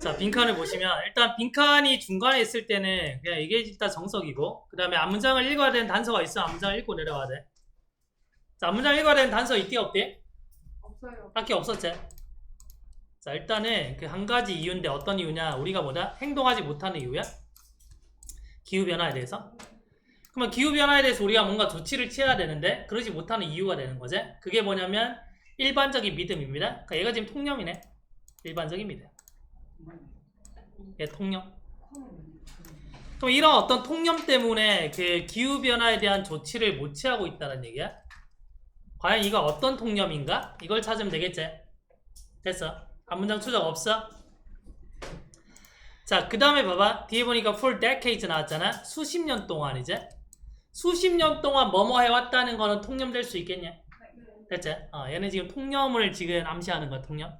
자, 빈칸을 보시면 일단 빈칸이 중간에 있을 때는 그냥 이게 일단 정석이고 그 다음에 앞문장을 읽어야 되는 단서가 있어 앞문장을 읽고 내려와야 돼. 자, 앞문장 읽어야 되는 단서 있디 없디? 없어요. 딱히 없었지? 자, 일단은 그 한 가지 이유인데 어떤 이유냐? 우리가 뭐다? 행동하지 못하는 이유야? 기후변화에 대해서? 그러면 기후변화에 대해서 우리가 뭔가 조치를 취해야 되는데 그러지 못하는 이유가 되는 거지? 그게 뭐냐면 일반적인 믿음입니다. 그러니까 얘가 지금 통념이네. 일반적인 믿음. 얘 통념. 그럼 이런 어떤 통념 때문에 그 기후 변화에 대한 조치를 못 취하고 있다는 얘기야? 과연 이가 어떤 통념인가? 이걸 찾으면 되겠지? 됐어. 한 문장 추적 없어? 자, 그 다음에 봐봐. 뒤에 보니까 for decades 나왔잖아. 수십 년 동안 이제. 수십 년 동안 뭐뭐 해왔다는 거는 통념될 수 있겠냐? 됐지? 어, 얘는 지금 통념을 지금 암시하는 거야, 통념.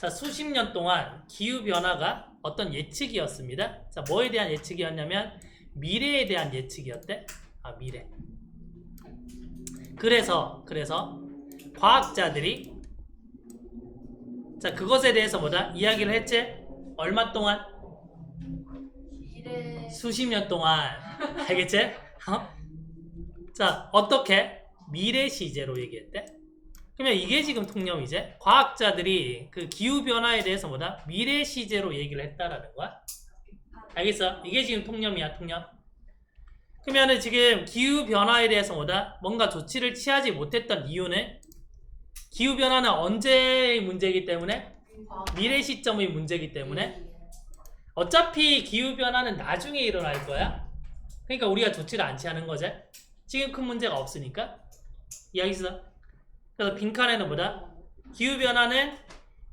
자, 수십 년 동안 기후 변화가 어떤 예측이었습니다. 자, 뭐에 대한 예측이었냐면 미래에 대한 예측이었대. 아, 미래. 그래서, 그래서 과학자들이 자, 그것에 대해서 뭐다? 이야기를 했지? 얼마 동안? 미래 수십 년 동안. 알겠지? 어? 자, 어떻게? 미래 시제로 얘기했대? 그러면 이게 지금 통념이지? 과학자들이 그 기후 변화에 대해서 뭐다? 미래 시제로 얘기를 했다라는 거야? 알겠어? 이게 지금 통념이야, 통념. 그러면은 지금 기후 변화에 대해서 뭐다? 뭔가 조치를 취하지 못했던 이유는 기후 변화는 언제의 문제이기 때문에? 미래 시점의 문제이기 때문에? 어차피 기후 변화는 나중에 일어날 거야. 그러니까 우리가 조치를 안 취하는 거지. 지금 큰 문제가 없으니까. 이해하겠어? 그래서 빈칸에는 뭐다? 기후변화는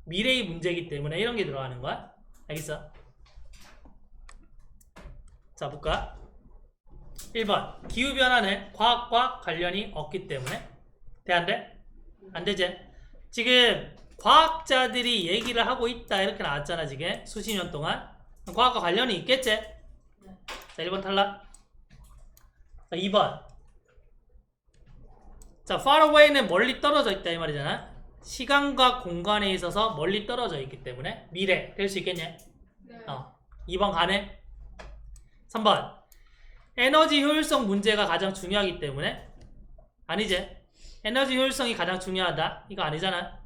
미래의 문제이기 때문에 이런 게 들어가는 거야. 알겠어? 자, 볼까? 1번. 기후변화는 과학과 관련이 없기 때문에. 돼, 안 돼? 안 되지? 지금 과학자들이 얘기를 하고 있다 이렇게 나왔잖아 지금 수십 년 동안 과학과 관련이 있겠지? 자 1번 탈락 자 2번 자 far away는 멀리 떨어져 있다 이 말이잖아. 시간과 공간에 있어서 멀리 떨어져 있기 때문에 미래 될 수 있겠냐? 네. 어 2번 가네. 3번. 에너지 효율성 문제가 가장 중요하기 때문에 아니지? 에너지 효율성이 가장 중요하다. 이거 아니잖아.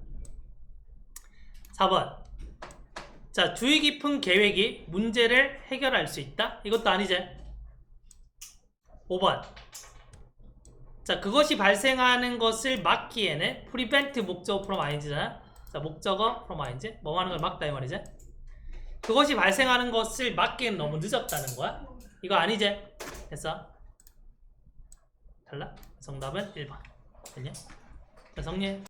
4번. 자 주의 깊은 계획이 문제를 해결할 수 있다? 이것도 아니지? 5번 자 그것이 발생하는 것을 막기에는 prevent 목적어 from ing잖아. 자 목적어 from ing. 뭐 하는 걸 막다 이 말이지? 그것이 발생하는 것을 막기엔 너무 늦었다는 거야. 이거 아니지? 됐어? 달라? 정답은 1번. 됐냐? 자 정리해